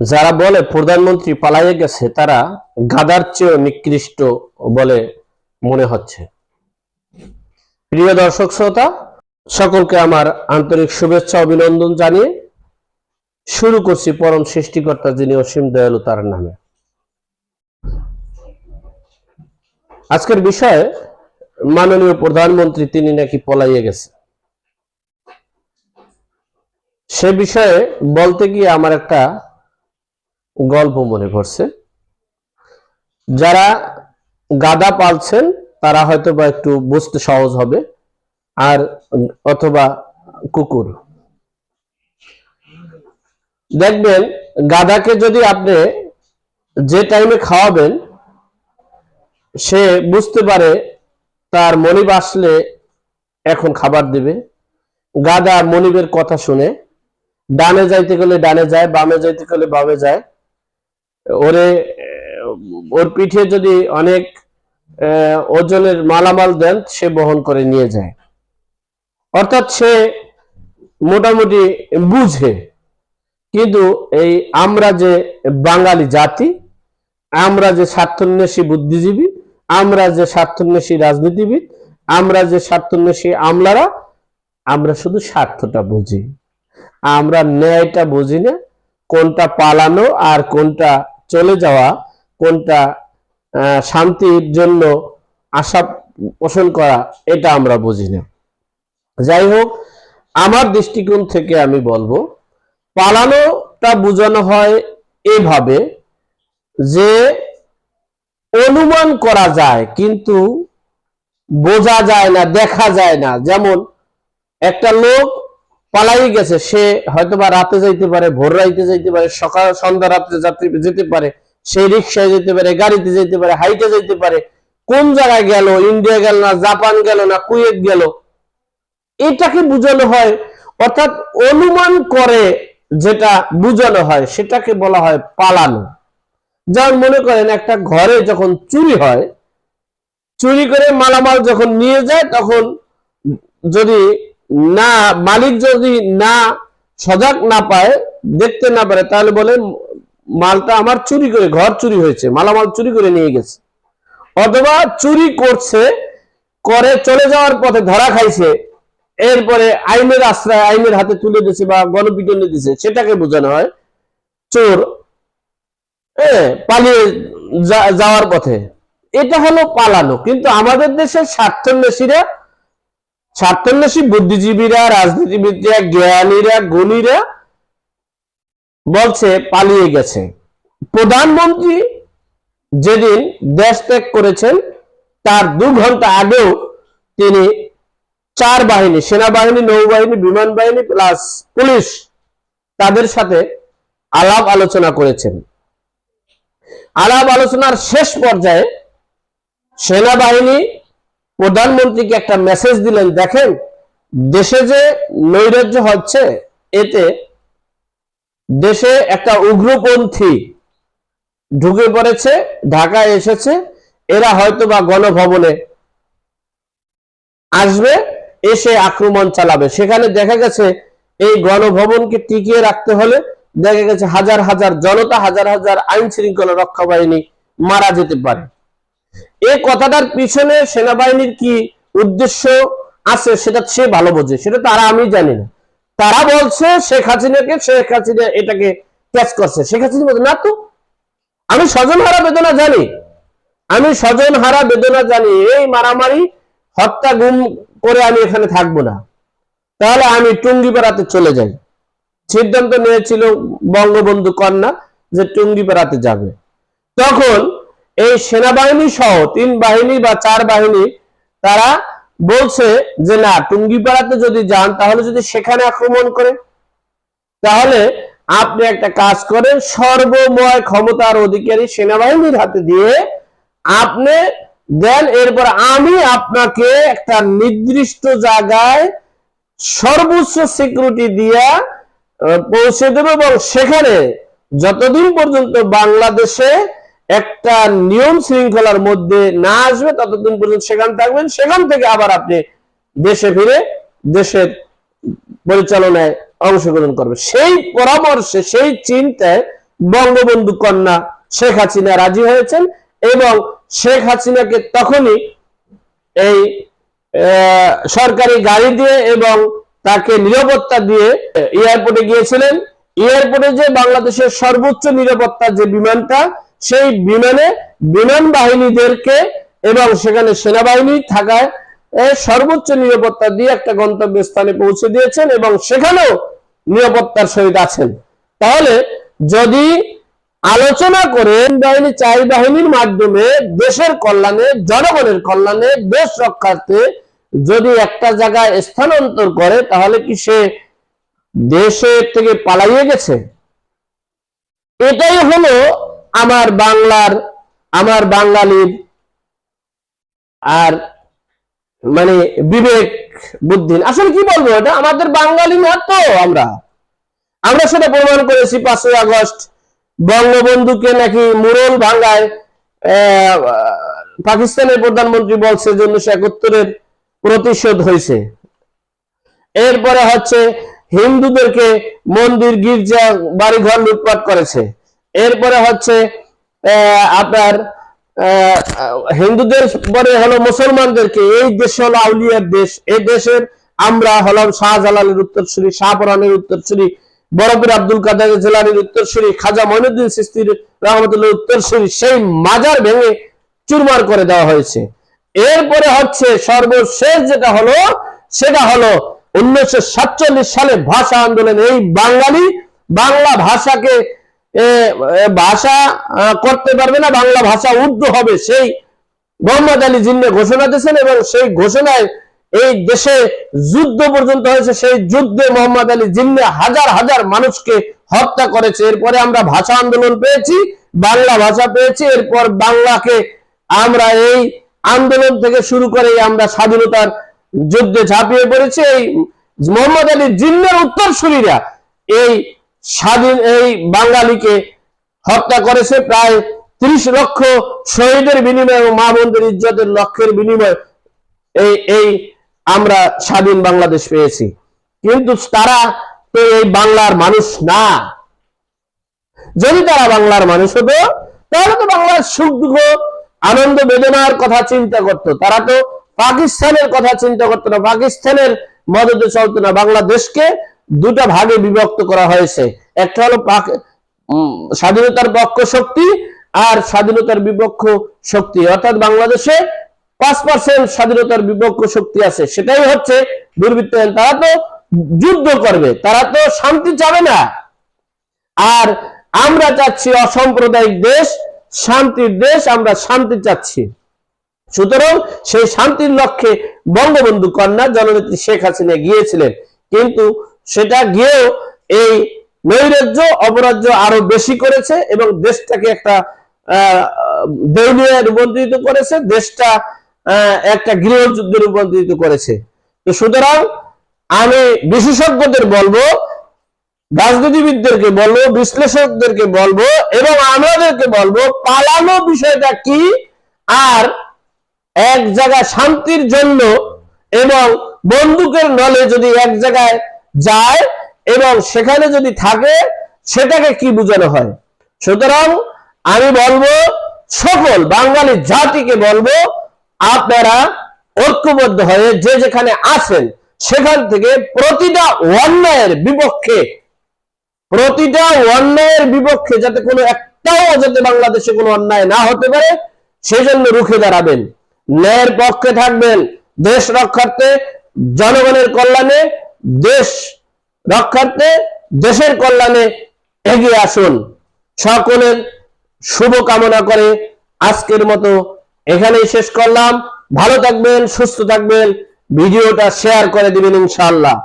যারা বলে প্রধানমন্ত্রী পালাইয়ে গেছে, তারা গাদার চেয়েও নিকৃষ্ট বলে মনে হচ্ছে। প্রিয় দর্শক শ্রোতা, সকলকে আমার আন্তরিক শুভেচ্ছা, অভিনন্দন জানিয়ে শুরু করছি পরম সৃষ্টিকর্তা যিনি অসীম দয়ালু তার নামে। আজকের বিষয়ে মাননীয় প্রধানমন্ত্রী তিনি নাকি পলাইয়ে গেছে। সে বিষয়ে বলতে গিয়ে আমার একটা গল্প মনে করছে যারা গাদা পালছেন, তারা হয়তো বা একটু বুঝতে সহজ হবে। আর, অথবা কুকুর। দেখবেন, গাদাকে যদি আপনি যে টাইমে খাওয়াবেন, সে বুঝতে পারে তার মনিব আসলে এখন খাবার দিবে। গাদা মনিবের কথা শুনে, ডানে যাইতে গেলে ডানে যায়, বামে যাইতে গেলে বামে যায়। ওরে ওর পিঠে যদি অনেক ওজনের মালামাল দেন, সে বহন করে নিয়ে যায়। অর্থাৎ সে মোটামুটি বুঝে। কিন্তু এই আমরা যে বাঙালি জাতি, আমরা যে স্বার্থন্বেষী বুদ্ধিজীবী, আমরা যে স্বার্থন্বেষী রাজনীতিবিদ, আমরা যে স্বার্থন্বেষী আমলারা, আমরা শুধু স্বার্থটা বুঝি। আমরা ন্যায়টা বুঝি না, কোনটা পালানো আর কোনটা চলে যাওয়া কোনটা শান্তির জন্য আশা পোষণ করা, এটা আমরা বুঝি না। যাই হোক, আমার দৃষ্টিকোণ থেকে আমি বলব, পালানোটা বোঝানো হয় এভাবে যে অনুমান করা যায়, কিন্তু বোঝা যায় না, দেখা যায় না। যেমন একটা লোক পালাই গেছে। সে হয়তোবা রাতে যাইতে পারে, ভোর রাইতে যাইতে পারে, সকাল, সন্ধ্যা, রাত্রে যাত্রী যেতে পারে সে রিক্সায় যেতে পারে, গাড়িতে যেতে পারে, হাইটে যেতে পারে, কোন জায়গায় গেল, ইন্ডিয়া গেল না, জাপান গেল না, কুয়েত গেল, এটাকে বোঝানো হয়। অর্থাৎ অনুমান করে যেটা বোঝানো হয়, সেটাকে বলা হয় পালানো। যেমন মনে করেন একটা ঘরে যখন চুরি হয়, চুরি করে মালামাল যখন নিয়ে যায়, তখন যদি না, মালিক যদি না, সজাগ না পায়, দেখতে না পারে, তাহলে বলে মালটা আমার চুরি করে, ঘর চুরি হয়েছে, মালামাল চুরি করে নিয়ে গেছে। অথবা চুরি করছে, করে চলে যাওয়ার পথে ধরা খাইছে, এরপরে আইনের আশ্রয়, আইনের হাতে তুলে দিছে বা গণপিটনে দিছে সেটাকে বোঝানো হয় চোর পালিয়ে যাওয়ার পথে। এটা হলো পালানো, কিন্তু আমাদের দেশের স্বার্থন্বেষীরা স্বার্থন্বেষী বুদ্ধিজীবীরা, রাজনীতিবিদরা, জ্ঞানীরা, গুণীরা বলছে পালিয়ে গেছে। প্রধানমন্ত্রী যেদিন দেশ ত্যাগ করেছেন, তার দু ঘণ্টা আগেও তিনি চার বাহিনী, সেনাবাহিনী, নৌবাহিনী বিমান বাহিনী প্লাস পুলিশ তাদের সাথে আলাপ আলোচনা করেছেন। আলাপ আলোচনার শেষ পর্যায়ে সেনাবাহিনী প্রধানমন্ত্রীকে একটা মেসেজ দিলেন, দেখেন, দেশে যে নৈরাজ্য হচ্ছে, এতে দেশে একটা উগ্রপন্থী ঢুকে পড়েছে, ঢাকায় এসেছে, এরা হয়তো বা গণভবনে আসবে, এসে আক্রমণ চালাবে। সেখানে দেখা গেছে, এই গণভবনকে টিকিয়ে রাখতে হলে দেখা গেছে হাজার হাজার জনতা, হাজার হাজার আইন শৃঙ্খলা রক্ষা বাহিনী মারা যেতে পারে। এই কথাটার পিছনে সেনাবাহিনীর কি উদ্দেশ্য আছে সেটা সে ভালো বোঝে, সেটা তারা আমি জানি না। তারা বলছে শেখ হাসিনাকে, শেখ হাসিনা এটাকে ক্যাচ করছে। শেখ হাসিনা বলছে, না তো, আমি স্বজন হারা বেদনা জানি, আমি স্বজন হারা বেদনা জানি, এই মারামারি, হত্যা, গুম করে আমি এখানে থাকব না। তাহলে আমি টুঙ্গি টুঙ্গিপাড়াতে চলে যাই। সিদ্ধান্ত নিয়েছিল বঙ্গবন্ধু কন্যা যে টুঙ্গি টুঙ্গিপাড়াতে যাবে। তখন এই সেনাবাহিনী সহ তিন বাহিনী বা চার বাহিনী তারা বলছে যে না, টুঙ্গিপাড়াতে যদি যান, তাহলে যদি সেখানে আক্রমণ করে তাহলে আপনি একটা কাজ করেন, সর্বময় ক্ষমতার অধিকারী সেনাবাহিনীর হাতে দিয়ে আপনি দেন, এরপর আমি আপনাকে একটা নির্দিষ্ট জায়গায় সর্বোচ্চ সিকিউরিটি দিয়া পৌঁছে দেব এবং সেখানে যতদিন পর্যন্ত বাংলাদেশে একটা নিয়ম শৃঙ্খলার মধ্যে না আসবে, ততদিন পর্যন্ত সেখান থাকবেন, সেখান থেকে আবার আপনি দেশে ফিরে দেশের পরিচালনায় অংশগ্রহণ করবে সেই পরামর্শে, সেই চিন্তায় বঙ্গবন্ধু কন্যা শেখ হাসিনা রাজি হয়েছেন এবং শেখ হাসিনাকে তখনই এই সরকারি গাড়ি দিয়ে এবং তাকে নিরাপত্তা দিয়ে এয়ারপোর্টে গিয়েছিলেন। এয়ারপোর্টে যে বাংলাদেশের সর্বোচ্চ নিরাপত্তা যে বিমানটা সেই বিমানে বিমান বাহিনীদেরকে এবং সেখানে সেনাবাহিনী থাকায় সর্বোচ্চ নিরাপত্তা দিয়ে একটা গন্তব্যস্থানে পৌঁছে দিয়েছেন এবং সেখানেও নিরাপত্তার সহিত আছেন। তাহলে যদি আলোচনা করে বাহিনী চাই বাহিনীর মাধ্যমে দেশের কল্যাণে, জনগণের কল্যাণে, দেশ রক্ষার্থে যদি একটা জায়গায় স্থানান্তর করে, তাহলে কি সে দেশের থেকে পালাইয়ে গেছে? এটাই হলো আমার বাংলার, আমার বাঙালির আর মানে বিবেক বুদ্ধি আসলে কি বলব এটা? আমাদের বাঙালি না তো আমরা। আমরা সেটা প্রমাণ করেছি পাঁচই আগস্ট। বঙ্গবন্ধুকে নাকি মুরল ভাঙ্গায় পাকিস্তানের প্রধানমন্ত্রী বলছে যে উনিশশো একাত্তরের প্রতিশোধ হয়েছে। এরপরে হচ্ছে হিন্দুদেরকে মন্দির, গির্জা, বাড়িঘর লুটপাট করেছে। এরপরে হচ্ছে আপনার হিন্দুদের পরে হলো মুসলমানদেরকে, এই দেশ হলো আউলিয়ার দেশ। এই দেশের আমরা হলাম শাহজালালের উত্তরসূরি শাহপরানের উত্তরসূরি বরফির আব্দুল কাদের জেলানির উত্তরসূরি, খাজা মইনুদ্দিন সিস্তির রহমতুল্লাহ উত্তরসূরি, সেই মাজার ভেঙে চুরমার করে দেওয়া হয়েছে। এরপরে হচ্ছে সর্বশেষ যেটা হলো, সেটা হলো উনিশশো সাতচল্লিশ সালে ভাষা আন্দোলন। এই বাঙালি বাংলা ভাষাকে ভাষা করতে পারবে না, বাংলা ভাষা উর্দু হবে, সেই মোহাম্মদ আলী জিন্নে ঘোষণা দিয়েছেন এবং সেই ঘোষণায় এই দেশে যুদ্ধ পর্যন্ত হয়েছে, সেই যুদ্ধে মোহাম্মদ আলী জিন্নে হাজার হাজার মানুষকে হত্যা করেছে। এরপরে আমরা ভাষা আন্দোলন পেয়েছি, বাংলা ভাষা পেয়েছি, এরপর বাংলাকে আমরা এই আন্দোলন থেকে শুরু করে আমরা স্বাধীনতার যুদ্ধে ঝাঁপিয়ে পড়েছি। এই মোহাম্মদ আলী জিন্নের উত্তরসূরিরা এই স্বাধীন এই বাঙালিকে হত্যা করেছে প্রায় ত্রিশ লক্ষ শহীদের বিনিময়ে এবং মা বোনদের ইজ্জতের লক্ষ্যের বিনিময়ে এই এই আমরা স্বাধীন বাংলাদেশ পেয়েছি। কিন্তু তারা তো এই বাংলার মানুষ না। যদি তারা বাংলার মানুষ হতো, তাহলে তো বাংলার সুখ দুঃখ, আনন্দ বেদনার কথা চিন্তা করত। তারা তো পাকিস্তানের কথা চিন্তা করতো না, পাকিস্তানের মদতে চলতো না। বাংলাদেশকে দুটা ভাগে বিভক্ত করা হয়েছে। একটা হলো স্বাধীনতার পক্ষ শক্তি আর স্বাধীনতার বিপক্ষ শক্তি। অর্থাৎ বাংলাদেশে পাঁচ পার্সেন্ট স্বাধীনতার বিপক্ষ শক্তি আছে। সেটাই হচ্ছে দুর্বৃত্ত তারা তো যুদ্ধ করবে, তারা তো শান্তি চাবে না। আর আমরা চাচ্ছি অসাম্প্রদায়িক দেশ, শান্তির দেশ, আমরা শান্তি চাচ্ছি। সুতরাং সেই শান্তির লক্ষ্যে বঙ্গবন্ধু কন্যা জননেত্রী শেখ হাসিনা গিয়েছিলেন। কিন্তু সেটা গিয়েও এই নৈরাজ্য, অপরাজ্য আরও বেশি করেছে এবং দেশটাকে একটা রূপান্তরিত করেছে, দেশটা একটা গৃহযুদ্ধে রূপান্তরিত করেছে। তো সুতরাং আমি বিশেষজ্ঞদের বলব, রাজনীতিবিদদেরকে বলব, বিশ্লেষকদেরকে বলব এবং আমাদেরকে বলব, পালানো বিষয়টা কি আর এক জায়গায় শান্তির জন্য এবং বন্দুকের নলে যদি এক জায়গায় যায় এবং সেখানে যদি থাকে, সেটাকে কি বোঝানো হয়? সুতরাং আমি বলব, সকল বাঙালি জাতিকে বলব, আপনারা ঐক্যবদ্ধ হয়ে যে যেখানে আছেন, সেখান থেকে প্রতিটা অন্যায়ের বিপক্ষে, প্রতিটা অন্যায়ের বিপক্ষে যাতে কোনো একটাও যাতে বাংলাদেশে কোনো অন্যায় না হতে পারে সেই জন্য রুখে দাঁড়াবেন। ন্যায়ের পক্ষে থাকবেন, দেশ রক্ষার্থে, জনগণের কল্যাণে দেশ রক্ষার্থে দেশের কল্যাণে এগিয়ে আসুন। সকলের শুভ কামনা করে আজকের মতো এখানেই শেষ করলাম। ভালো থাকবেন, সুস্থ থাকবেন। ভিডিওটা শেয়ার করে দিবেন ইনশাআল্লাহ।